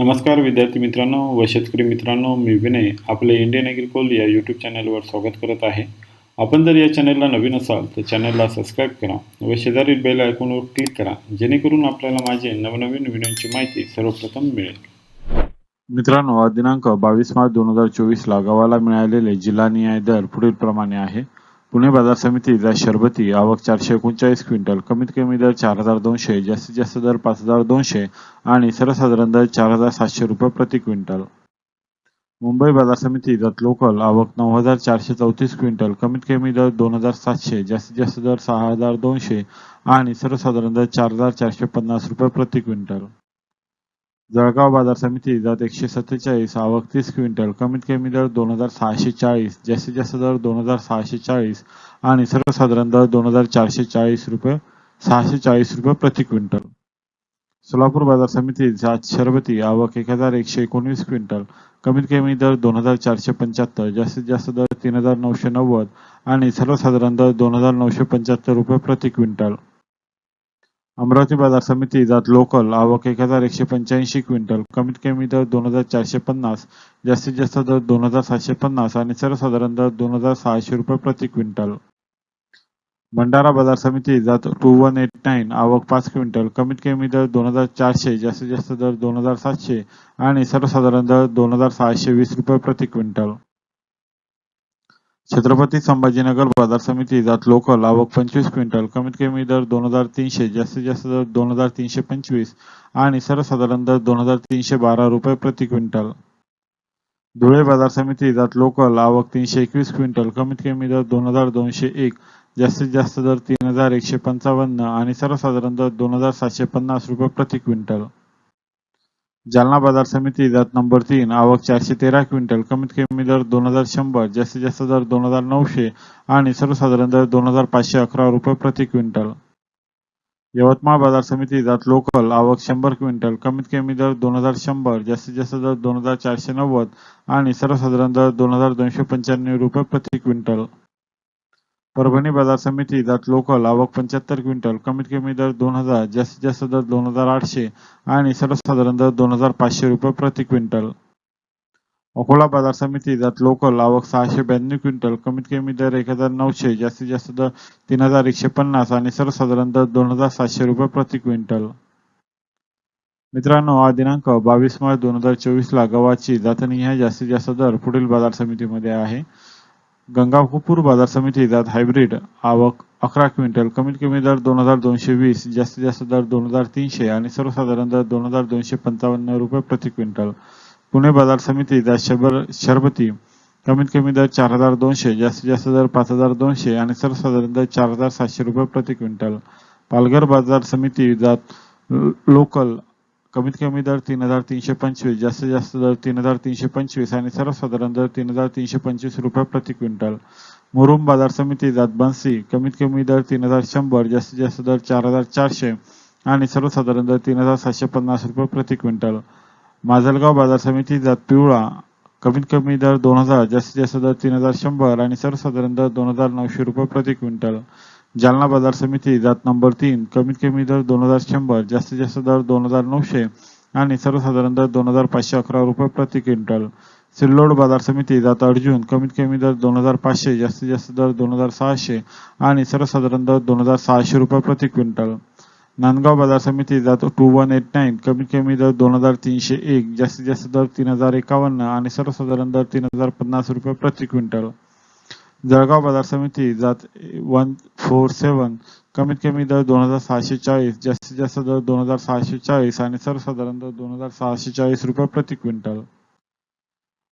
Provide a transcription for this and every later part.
नमस्कार विद्यार्थी मित्रांनो व शेतकरी मित्रांनो मी विनय आपले इंडियन ॲग्रिकोल या यूट्यूब चॅनलवर स्वागत करत आहे. आपण जर या चॅनलला नवीन असाल तर चॅनलला सबस्क्राईब करा व शेजारील बेल आयकॉनवर क्लिक करा जेणेकरून आपल्याला माझे नवनवीन व्हिडिओची माहिती सर्वप्रथम मिळेल. मित्रांनो दिनांक बावीस मार्च दोन हजार चोवीसला गावाला मिळालेले जिल्हा न्याय दर पुढील प्रमाणे आहे. पुणे बाजार समितीला शरबती आवक चारशे एकोणचाळीस क्विंटल कमीत कमी दर चार हजार दोनशे जास्तीत जास्त दर पाच हजार दोनशे आणि सर्वसाधारण दर चार हजार सातशे रुपये प्रति क्विंटल. मुंबई बाजार समिती जात लोकल आवक नऊ हजार चारशे चौतीस क्विंटल कमीत कमी दर दोन हजार सातशे जास्तीत जास्त दर सहा हजार दोनशे आणि सर्वसाधारण दर चार हजार चारशे पन्नास रुपये प्रति क्विंटल. जळगाव बाजार समिती जात एकशे सत्तेचाळीस आवक तीस क्विंटल कमीत कमी दर दोन हजार सहाशे चाळीस जास्तीत जास्त दर दोन हजार सहाशे चाळीस आणि सर्वसाधारण दर दोन हजार चारशे चाळीस रुपये सहाशे चाळीस रुपये प्रति क्विंटल. सोलापूर बाजार समिती जात शरबती आवक एक हजार एकशे एकोणवीस क्विंटल कमीत कमी दर दोन हजार चारशे पंच्याहत्तर जास्तीत जास्त दर तीन हजार नऊशे नव्वद आणि सर्वसाधारण दर दोन हजार नऊशे पंच्याहत्तर रुपये प्रति क्विंटल. अमरावती बाजार समिती जात लोकल आवक एक हजार एकशे पंच्याऐंशी क्विंटल कमीत कमी दर दोन हजार चारशे पन्नास जास्तीत जास्त दर दोन हजार सातशे पन्नास आणि सर्वसाधारण दर दोन हजार सहाशे रुपये प्रति क्विंटल. भंडारा बाजार समिती जात टू वन एट नाईन आवक पाच क्विंटल कमीत कमी दर दोन हजार चारशे जास्तीत जास्त दर दोन हजार सातशे आणि सर्वसाधारण दर दोन हजार सहाशे वीस रुपये प्रति क्विंटल. छत्रपती संभाजीनगर बाजार समिती जात लोकल आवक पंचवीस क्विंटल कमीत कमी दर दोन हजार तीनशे जास्तीत जास्त दर दोन हजार तीनशे पंचवीस आणि सर्वसाधारण दर दोन हजार तीनशे बारा रुपये प्रति क्विंटल. धुळे बाजार समिती जात लोकल आवक तीनशे एकवीस क्विंटल कमीत कमी दर दोन हजार दोनशे एक जास्तीत जास्त दर तीन हजार एकशे पंचावन्न आणि सर्वसाधारण दर दोन हजार सातशे पन्नास रुपये प्रति क्विंटल. जालना बाजार समिती जात नंबर तीन आवक चारशे तेरा क्विंटल कमीत कमी दर दोन हजार शंभर जास्तीत जास्त दर दोन हजार नऊशे आणि सर्वसाधारण दर दोन हजार पाचशे अकरा रुपये प्रति क्विंटल. यवतमाळ बाजार समिती जात लोकल आवक शंभर क्विंटल कमीत कमी दर दोन हजार शंभर जास्तीत जास्त दर दोन हजार चारशे नव्वद आणि सर्वसाधारण दर दोन हजार दोनशे पंच्याण्णव रुपये प्रति क्विंटल. परभणी बाजार समिती जात लोकल आवक पंच्याहत्तर क्विंटल कमीत कमी दर दोन हजार जास्तीत जास्त दर दोन हजार आठशे आणि सर्वसाधारण दर दोन हजार पाचशे रुपये प्रति क्विंटल. अकोला बाजार समिती जात लोकल आवक सहाशे ब्याण्णव क्विंटल कमीत कमी दर एक हजार नऊशे जास्तीत जास्त दर तीन हजार एकशे पन्नास आणि सर्वसाधारण दर दोन हजार सातशे रुपये प्रति क्विंटल. मित्रांनो हा दिनांक बावीस मार्च दोन हजार चोवीस ला गव्हाची जातनिहाय जास्तीत जास्त दर पुढील बाजार समितीमध्ये आहे. गंगापूर बाजार समिती जात हायब्रिड आवक अकरा क्विंटल कमीत कमी दर दोन हजार दोनशे वीस जास्तीत जास्त दर दोन हजार तीनशे आणि सर्वसाधारण दर दोन हजार दोनशे पंचावन्न रुपये प्रति क्विंटल. पुणे बाजार समिती जात शबर शरबती कमीत कमी दर चार हजार दोनशे जास्तीत जास्त दर पाच हजार दोनशे आणि सर्वसाधारण दर चार हजार सातशे रुपये प्रति क्विंटल. पालघर बाजार समिती जात लोकल कमीत कमी दर तीन हजार तीनशे पंचवीस जास्तीत जास्त दर तीन हजार तीनशे पंचवीस आणि सर्वसाधारण दर तीन हजार तीनशे पंचवीस रुपये प्रति क्विंटल. मुरुम बाजार समिती जात बन्सी कमीत कमी दर तीन हजार शंभर जास्तीत जास्त दर चार हजार चारशे आणि सर्वसाधारण दर तीन हजार सातशे पन्नास रुपये प्रति क्विंटल. माजलगाव बाजार समिती जात पिवळा कमीत कमी दर दोन हजार जास्तीत जास्त दर तीन हजार शंभर आणि सर्वसाधारण दर दोन हजार नऊशे रुपये प्रति क्विंटल. जालना बाजार समिती जात नंबर तीन कमीत कमी दर दोन हजार शंभर जास्तीत जास्त दर दोन हजार नऊशे आणि सर्वसाधारण दर दोन हजार पाचशे अकरा रुपये प्रति क्विंटल. सिल्लोड बाजार समिती जात अर्जुन कमीत कमी दर दोन हजार पाचशे जास्तीत जास्त दर दोन हजार सहाशे आणि सर्वसाधारण दर दोन हजार सहाशे रुपये प्रति क्विंटल. नांदगाव बाजार समिती जात टू वन एट नाईन कमीत कमी दर दोन हजार तीनशे एक जास्तीत जास्त दर तीन हजार एकावन्न आणि सर्वसाधारण दर तीन हजार पन्नास रुपये प्रति क्विंटल. जळगाव बाजार समिती जात वन फोर सेवन. कमीत कमी दर दोन हजार सहाशे चाळीस जास्तीत जास्त दर दोन हजार सहाशे चाळीस आणि सर्वसाधारण दर दोन हजार सहाशे चाळीस रुपये प्रति क्विंटल.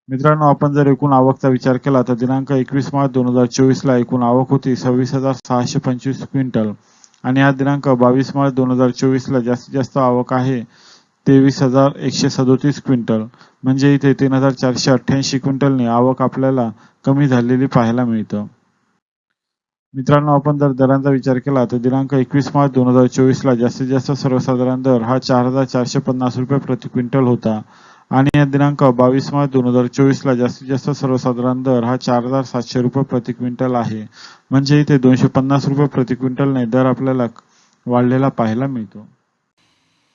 मित्रांनो आपण जर एकूण आवकचा विचार केला तर दिनांक एकवीस मार्च दोन हजार चोवीस ला एकूण आवक होती सव्वीस हजार सहाशे पंचवीस क्विंटल आणि हा दिनांक बावीस मार्च दोन हजार चोवीस ला जास्तीत जास्त आवक आहे. तेवीस हजार एकशे सदोतीस क्विंटल. म्हणजे इथे तीन हजार चारशे अठ्ठ्याऐंशी क्विंटलने आवक आपल्याला कमी झालेली पाहायला मिळतं. मित्रांनो आपण जर दरांचा विचार केला तर दिनांक एकवीस मार्च दोन हजार चोवीसला जास्तीत जास्त सर्वसाधारण दर हा चार हजार चारशे पन्नास रुपये प्रति क्विंटल होता. आणि या दिनांक बावीस मार्च दोन हजार चोवीस ला जास्तीत जास्त सर्वसाधारण दर हा चार हजार सातशे रुपये प्रति क्विंटल आहे. म्हणजे इथे दोनशे पन्नास रुपये प्रति क्विंटलने दर आपल्याला वाढलेला पाहायला मिळतो.